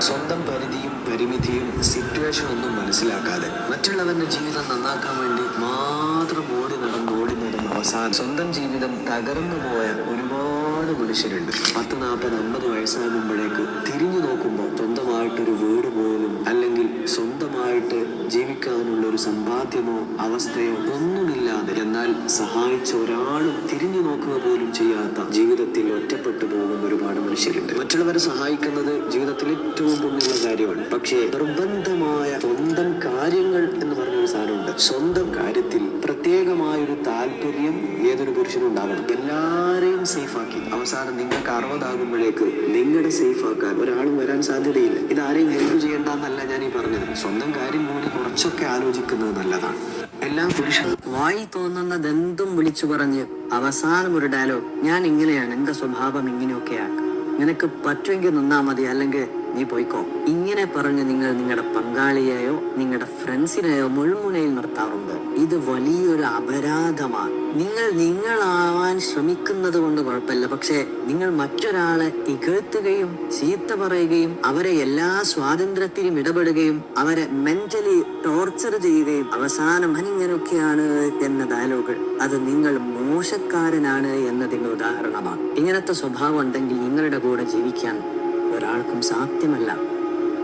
സ്വന്തം പരിധിയും പരിമിതിയും സിറ്റുവേഷൻ ഒന്നും മനസ്സിലാക്കാതെ മറ്റുള്ളവരുടെ ജീവിതം നന്നാക്കാൻ വേണ്ടി മാത്രം ഓടി നടന്ന് ഓടി നടന്ന് അവസാനം സ്വന്തം ജീവിതം തകർന്നു പോയ ഒരുപാട് മനുഷ്യരുണ്ട്. പത്ത് നാൽപ്പത് അമ്പത് വയസ്സാകുമ്പോഴേക്ക് തിരിഞ്ഞു നോക്കുമ്പോൾ സ്വന്തമായിട്ടൊരു വീട് പോലും അല്ലെങ്കിൽ സ്വന്തമായിട്ട് ജീവിക്കാനുള്ള ഒരു സമ്പാദ്യമോ അവസ്ഥയോ ഒന്നുമില്ലാതെ എന്നാൽ സഹായിച്ച ഒരാളും തിരിഞ്ഞു നോക്കുക പോലും ചെയ്യാത്ത ജീവിതത്തിൽ ഒറ്റപ്പെട്ടു പോകുന്ന ഒരുപാട് മനുഷ്യരുണ്ട്. മറ്റുള്ളവരെ സഹായിക്കുന്നത് ജീവിതത്തിൽ ഏറ്റവും പുണ്യമുള്ള കാര്യമാണ്. പക്ഷേ നിർബന്ധമായ സ്വന്തം കാര്യങ്ങൾ എന്ന് പറഞ്ഞൊരു സാധനമുണ്ട്. സ്വന്തം കാര്യത്തിൽ പ്രത്യേകമായൊരു താല്പര്യം ഏതൊരു പുരുഷനും ഉണ്ടാവണം. എല്ലാരെയും സേഫാക്കി ആക്കി അവസാനം നിങ്ങൾക്ക് അറുപതാകുമ്പോഴേക്ക് നിങ്ങളുടെ സേഫ് ആക്കാൻ ഒരാളും വരാൻ സാധ്യതയില്ല. ഇത് ആരെയും ഹെൽപ്പ് ചെയ്യേണ്ടെന്നല്ല ഞാൻ ഈ പറഞ്ഞത്. സ്വന്തം കാര്യം കൂടി കുറച്ചൊക്കെ ആലോചിക്കുന്നത് നല്ലതാണ്. എല്ലാ പുരുഷനും വായി തോന്നുന്നതെന്തും വിളിച്ചു പറഞ്ഞ് അവസാനം ഒരു ഡയലോഗ് ഞാൻ ഇങ്ങനെയാണ് എന്റെ സ്വഭാവം ഇങ്ങനെയൊക്കെയാ. നിനക്ക് പറ്റുമെങ്കിൽ നിന്നാ മതി അല്ലെങ്കിൽ നീ പോയിക്കോ ഇങ്ങനെ പറഞ്ഞ് നിങ്ങൾ നിങ്ങളുടെ പങ്കാളിയെയോ നിങ്ങളുടെ ഫ്രണ്ട്സിനെയോ മുൾമുനയിൽ നിർത്താറുണ്ടോ? ഇത് വലിയൊരു അപരാധമാണ്. നിങ്ങൾ നിങ്ങളാവാൻ ശ്രമിക്കുന്നത് കൊണ്ട് കുഴപ്പമില്ല. പക്ഷേ നിങ്ങൾ മറ്റൊരാളെ ഇകഴ്ത്തുകയും ചീത്ത പറയുകയും അവരെ എല്ലാ സ്വാതന്ത്ര്യത്തിലും ഇടപെടുകയും അവരെ മെന്റലി ടോർച്ചർ ചെയ്യുകയും അവസാനം അനിങ്ങനൊക്കെയാണ് എന്ന ഡയലോഗ് അത് നിങ്ങൾ മോശക്കാരനാണ് എന്നതിന് ഉദാഹരണമാണ്. ഇങ്ങനത്തെ സ്വഭാവം ഉണ്ടെങ്കിൽ നിങ്ങളുടെ കൂടെ ജീവിക്കാൻ ഒരാൾക്കും സാധ്യമല്ല.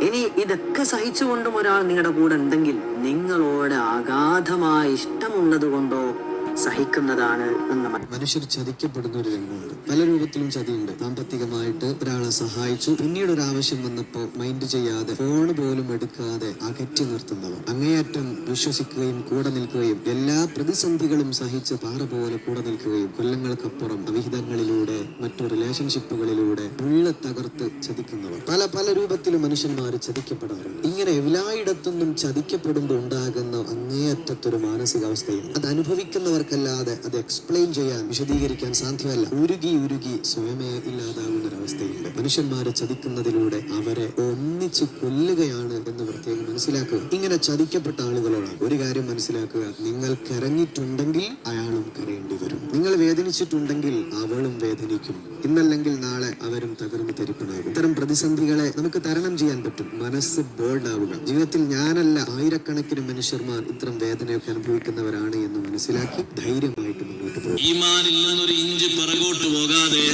ഇനി ഇതൊക്കെ സഹിച്ചുകൊണ്ടും ഒരാൾ നിങ്ങളുടെ കൂടെ ഉണ്ടെങ്കിൽ നിങ്ങളോട് അഗാധമായ ഇഷ്ടമുള്ളത് കൊണ്ടോ സഹിക്കുന്നതാണ് എന്ന് മന- മനുഷ്യർ ചതിക്കപ്പെടുന്ന ഒരു രംഗമുണ്ട്. പല രൂപത്തിലും ചതിയുണ്ട്. സാമ്പത്തികമായിട്ട് ഒരാളെ സഹായിച്ചു. പിന്നീട് ഒരു ആവശ്യം വന്നപ്പോൾ മൈൻഡ് ചെയ്യാതെ ഫോൺ പോലും എടുക്കാതെ അകറ്റി നിർത്തുന്നവർ. അങ്ങേയറ്റം വിശ്വസിക്കുകയും കൂടെ നിൽക്കുകയും എല്ലാ പ്രതിസന്ധികളും സഹിച്ച് പാറ പോലെ കൂടെ നിൽക്കുകയും കൊല്ലങ്ങൾക്കപ്പുറം അവിഹിതങ്ങളിലൂടെ മറ്റു റിലേഷൻഷിപ്പുകളിലൂടെ ഉള്ള തകർത്ത് ചതിക്കുന്നവർ. പല പല രൂപത്തിലും മനുഷ്യന്മാർ ചതിക്കപ്പെടാറുണ്ട്. ഇങ്ങനെ എല്ലായിടത്തുനിന്നും ചതിക്കപ്പെടുമ്പോൾ ഉണ്ടാകുന്ന അങ്ങേയറ്റത്തൊരു മാനസികാവസ്ഥയും അത് അനുഭവിക്കുന്നവർക്കല്ലാതെ അത് എക്സ്പ്ലെയിൻ ചെയ്യാൻ വിശദീകരിക്കാൻ സാധ്യമല്ല. ഉരുകി ഉരുകി സ്വയമേ ഇല്ലാതാകുന്ന ഒരവസ്ഥയുണ്ട് മനുഷ്യന്മാരെ ചതിക്കുന്നതിലൂടെ അവരെ ഒന്നിച്ച് കൊല്ലുകയാണ് എന്ന് പ്രത്യേകം മനസ്സിലാക്കുക. ഇങ്ങനെ ചതിക്കപ്പെട്ട ആളുകളോടാണ് ഒരു കാര്യം മനസ്സിലാക്കുക. നിങ്ങൾ കരഞ്ഞിട്ടുണ്ടെങ്കിൽ അയാളും കരയേണ്ടി വരും. നിങ്ങൾ വേദനിച്ചിട്ടുണ്ടെങ്കിൽ അവളും വേദനിക്കും. ഇന്നല്ലെങ്കിൽ നാളെ അവരും തകർന്നു തരിപ്പണാകും. ഇത്തരം പ്രതിസന്ധികളെ നമുക്ക് തരണം ചെയ്യാൻ പറ്റും. മനസ്സ് ബോൾഡ് ആവുക. ജീവിതത്തിൽ ഞാനല്ല ആയിരക്കണക്കിന് മനുഷ്യന്മാർ ഇത്തരം വേദനയൊക്കെ അനുഭവിക്കുന്നവരാണ് എന്ന് മനസ്സിലാക്കി ധൈര്യമായിട്ട് മുന്നോട്ട് പോകും ഈമാനിൽ നിന്നൊരു ഇഞ്ച് പിറകോട്ട് പോകാതെ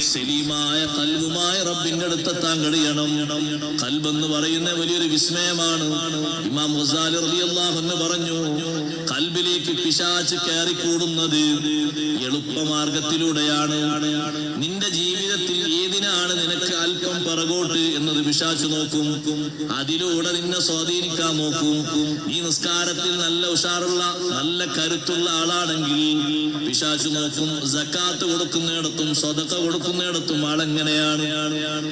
സലീമായ കൽബുമായ റബ്ബിന്റെ അടുത്തെത്താൻ കഴിയണം. കൽബെന്ന് പറയുന്ന വലിയൊരു വിസ്മയമാണ്. ഇമാം ഗസാലി റളിയല്ലാഹു പറഞ്ഞു കൽബിലേക്ക് പിശാച്ച് കയറിക്കൂടുന്നത് എളുപ്പമാർഗത്തിലൂടെയാണ്. നിന്റെ ജീവിതത്തിൽ ഏതിനാണ് നിനക്ക് അല്പം പിറകോട്ട് എന്നത് പിശാച്ച് നോക്കും. അതിലൂടെ നിന്നെ സ്വാധീനിക്കാൻ നോക്കും. ഈ നിസ്കാരത്തിൽ നല്ല ഉഷാറുള്ള നല്ല കരുത്തുള്ള ആളാണെങ്കിൽ പിശാച്ച് നോക്കും. സക്കാത്ത് കൊടുക്കുന്നിടത്തും സ്വതക്ക കൊടുക്കുന്നിടത്തും ആളെങ്ങനെയാണ്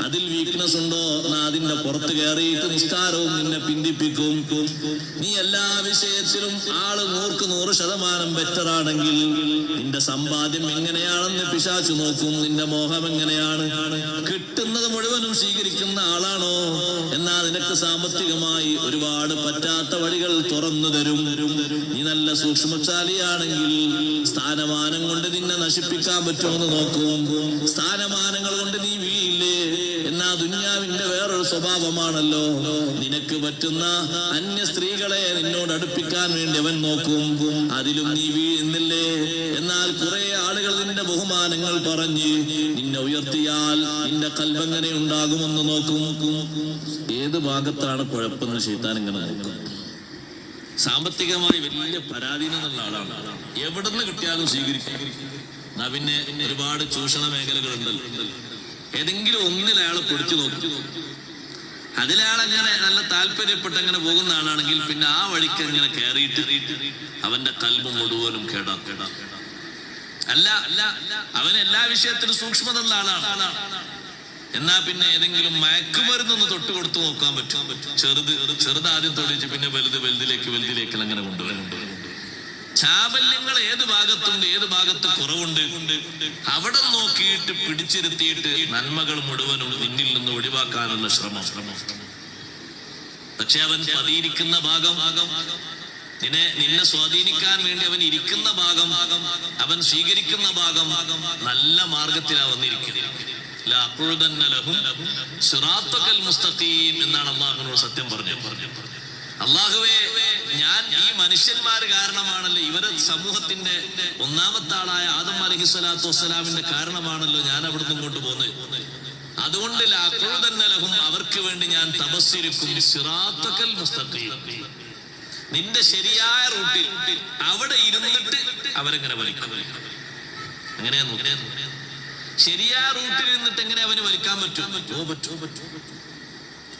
അതിൽ വീക്ക്നെസ് ഉണ്ടോ? അതിന്റെ പുറത്ത് കയറിയിട്ട് നിസ്കാരവും നിന്നെ പിന്തിപ്പിക്കും. നീ എല്ലാ വിഷയത്തിലും ആൾ നൂർക്ക് നൂറ് ശതമാനം ബെറ്റർ ആണെങ്കിൽ നിന്റെ സമ്പാദ്യം എങ്ങനെയാണെന്ന് പിശാച്ചു നോക്കും. നിന്റെ മോഹം എങ്ങനെയാണ്? കിട്ടുന്നത് മുഴുവനും സ്വീകരിക്കുന്ന ആളാണോ? എന്നാൽ നിനക്ക് സാമ്പത്തികമായി ഒരുപാട് പറ്റാത്ത വഴികൾ തുറന്നു തരും. നീ നല്ല സൂക്ഷ്മശാലിയാണെങ്കിൽ സ്ഥാനമാനം കൊണ്ട് നിന്നെ നശിപ്പിക്കാൻ പറ്റുമെന്ന് നോക്കും. സ്ഥാനമാനങ്ങൾ കൊണ്ട് നീ എന്നാ ദുന്യാവിന്റെ വേറൊരു സ്വഭാവമാണല്ലോ. നിനക്ക് പറ്റുന്ന അന്യ സ്ത്രീകളെ നിന്നോട് അടുപ്പിക്കാൻ വേണ്ടി അവൻ നോക്കും. അതിലും നീ വീഴുന്നില്ലേ? എന്നാൽ കുറെ ആളുകൾ നിന്റെ ബഹുമാനങ്ങൾ പറഞ്ഞ് നിന്നെ ഉയർത്തിയാൽ നിന്റെ കൽവങ്ങനെ ഉണ്ടാകുമെന്ന് നോക്കും. ഏത് ഭാഗത്താണ് കുഴപ്പമെന്ന് ചെയ്താൻ ഇങ്ങനെ സാമ്പത്തികമായി വലിയ പരാധീനമുള്ള ആളാണ്. എവിടുന്ന് കിട്ടിയാലും സ്വീകരിക്കും. പിന്നെ ഒരുപാട് ചൂഷണ മേഖലകളുണ്ടല്ലോ. ഏതെങ്കിലും ഒന്നിൽ അയാളെ പിടിച്ചു നോക്കും. അതിലയാളങ്ങനെ നല്ല താല്പര്യപ്പെട്ട് അങ്ങനെ പോകുന്ന ആളാണെങ്കിൽ പിന്നെ ആ വഴിക്ക് അങ്ങനെ കയറിയിട്ട് അവന്റെ കൽബ് മുഴുവനും കേടാ കേടാ അല്ല അല്ല അവൻ എല്ലാ വിഷയത്തിലും സൂക്ഷ്മത ഉള്ള ആളാണ്. എന്നാ പിന്നെ ഏതെങ്കിലും മയക്കുമരുന്നൊന്ന് തൊട്ട് കൊടുത്തു നോക്കാൻ പറ്റും. ചെറുത് ചെറുത് ആദ്യം തൊടിച്ച് പിന്നെ വലുത് വലുതിലേക്ക് വലുതിലേക്ക് അങ്ങനെ കൊണ്ടുവരും. ചാബല്യങ്ങൾ ഏത് ഭാഗത്തുണ്ട് ഏത് ഭാഗത്ത് കുറവുണ്ട്? അവിടെ നോക്കിയിട്ട് പിടിച്ചിരുത്തിയിട്ട് നന്മകൾ മുഴുവനും നിന്നിൽ നിന്ന് ഒഴിവാക്കാനുള്ള ശ്രമം. ശ്രമം പക്ഷെ അവൻ പതിയിരിക്കുന്ന ഭാഗം നിന്നെ നിന്നെ സ്വാധീനിക്കാൻ വേണ്ടി അവൻ ഇരിക്കുന്ന ഭാഗം അവൻ സ്വീകരിക്കുന്ന ഭാഗം നല്ല മാർഗത്തിലാ വന്നിരിക്കുന്നത്. എന്നാണ് അള്ളാഹുവിനോട് സത്യം പറഞ്ഞു അള്ളാഹുവേ ഞാൻ ഈ മനുഷ്യന്മാർ കാരണമാണല്ലോ ഇവരെ സമൂഹത്തിന്റെ ഒന്നാമത്തെ ആളായ ആദം അലഹി സ്വലാത്തു വസ്സലാമിന്റെ കാരണമാണല്ലോ ഞാൻ അവിടുന്ന് ഇങ്ങോട്ട് പോകുന്നത് അതുകൊണ്ട് ലഅഖുദന്ന ലഹും അവർക്ക് വേണ്ടി ഞാൻ തപസ്സിരിക്കും. സിറാത്തക്കൽ മുസ്തഖീം. നിന്റെ ശരിയായ റൂട്ടിൽ അവിടെ ഇരുന്നിട്ട് അവരെങ്ങനെ വലിക്കും? അങ്ങനെയാ നോക്കിയാ ശരിയായ റൂട്ടിൽ ഇരുന്നിട്ട് എങ്ങനെ അവന് വലിക്കാൻ പറ്റും? ഓ പറ്റൂ. പറ്റൂ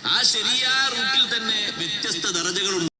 ആ ശരിയായ റൂട്ടിൽ തന്നെ വ്യത്യസ്ത ദർജകളുണ്ട്